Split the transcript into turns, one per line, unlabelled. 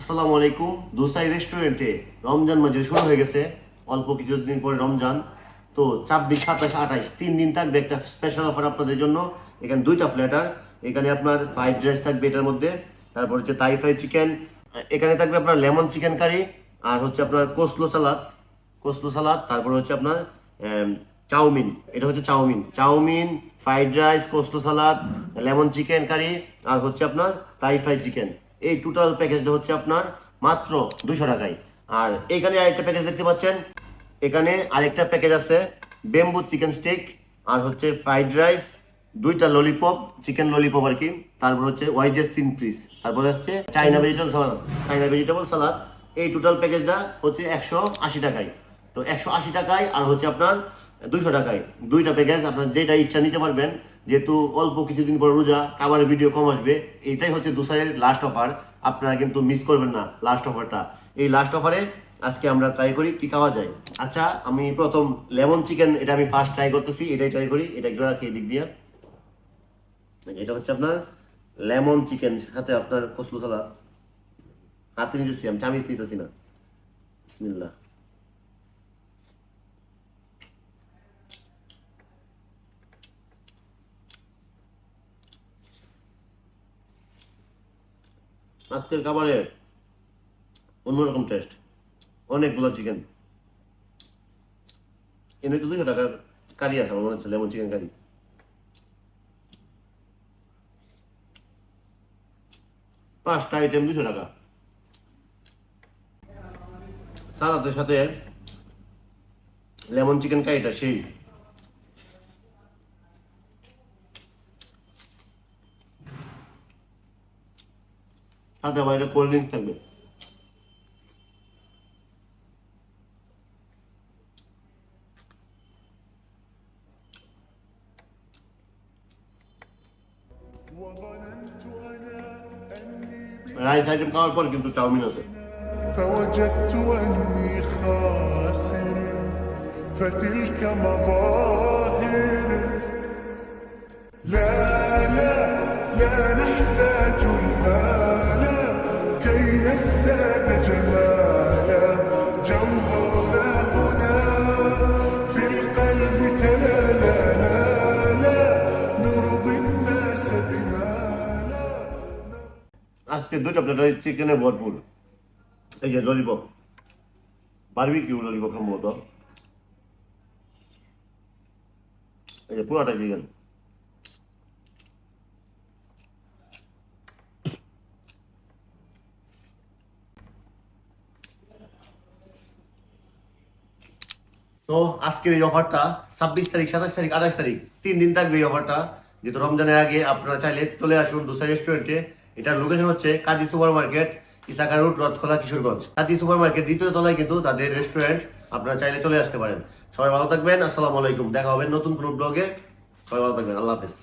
আসসালামু আলাইকুম। দুসাই রেস্টুরেন্টে রমজান মাঝে শুরু হয়ে গেছে। অল্প কিছুদিন পরে রমজান। তো ছাব্বিশ, সাতাশ, আঠাশ, তিন দিন থাকবে একটা স্পেশাল অফার আপনাদের জন্য। এখানে দুইটা ফ্ল্যাটার এখানে আপনার ফ্রাইড রাইস থাকবে এটার মধ্যে। তারপর হচ্ছে তাই ফ্রাই চিকেন এখানে থাকবে আপনার লেমন চিকেন কারি আর হচ্ছে আপনার কোসলো সালাদ কোসলো সালাদ তারপর হচ্ছে আপনার চাউমিন। এটা হচ্ছে chowmein. Chowmein fried rice coleslaw salad lemon chicken curry আর হচ্ছে আপনার তাই ফ্রাই চিকেন এই টোটাল প্যাকেজটা হচ্ছে আপনার মাত্র দুশো টাকায়। আর এখানে আরেকটা প্যাকেজ দেখতে পাচ্ছেন। এখানে আরেকটা প্যাকেজ আছে বেম্বু চিকেন স্টিক আর হচ্ছে ফ্রাইড রাইস দুইটা ললিপপ চিকেন ললিপপ আর কি। তারপর হচ্ছে ওয়াইজেস তিন পিস তারপর হচ্ছে চাইনা ভেজিটেবল সালাদ চাইনা ভেজিটেবল সালাদ এই টোটাল প্যাকেজটা হচ্ছে একশো আশি টাকায়। তো একশো আশি টাকায়, আর হচ্ছে আপনার দুইশো টাকায়। দুইটা প্যাকেজ আপনার যেটা ইচ্ছা নিতে পারবেন, যেহেতু অল্প কিছুদিন পর রোজা, খাবারের ভিডিও কম আসবে এটাই হচ্ছে দুসাইয়ের লাস্ট অফার আপনারা কিন্তু মিস করবেন না লাস্ট অফারটা এই লাস্ট অফারে আজকে আমরা ট্রাই করি কি খাওয়া যায়। আচ্ছা আমি প্রথম লেমন চিকেন এটা আমি ফার্স্ট ট্রাই করতেছি, এটাই ট্রাই করি, এটা একটু রাখি দিক দিয়ে। এটা হচ্ছে আপনার লেমন চিকেন সাথে আপনার কসলু সালাদ হাতে নিতেছি, আমি চামিচ নিতেছি না। বিসমিল্লাহ। আজকের খাবারে অন্যরকম টেস্ট অনেকগুলো চিকেন এনে তো দুশো টাকার কারি আছে আমার মনে হচ্ছে লেমন চিকেন কারি পাঁচটা আইটেম দুশো টাকা। সালাদের সাথে লেমন চিকেন কারিটা সেই। Adavayla kollayın tabi. Reis hacım kahve por
فوجدت أني خاسر فتلك مظاهر لا لا لا نحن
আজকে দুটো প্লেটার চিকেনে ভরপুর। এই যে ললিপপ বারবিকিউ ললিপপ সম্ভবত এই যে পুরাটা চিকেন তো আজকের এই অফারটা ছাব্বিশ তারিখ, সাতাশ তারিখ, আঠাশ তারিখ, তিন দিন থাকবে এই অফারটা যেহেতু রমজানের আগে আপনারা চাইলে চলে আসুন দুসাই রেস্টুরেন্টে এটার লোকেশন হচ্ছে Kazi super market Isaka road, Rathkhola, Kishoreganj. Kazi super market দ্বিতীয় তলায় কিন্তু তাদের রেস্টুরেন্ট আপনারা চাইলে চলে আসতে পারেন। সবাই ভালো থাকবেন, আসসালামু আলাইকুম। দেখা হবে নতুন কোনো ব্লগে সবাই ভালো থাকবেন, আল্লাহ হাফেজ।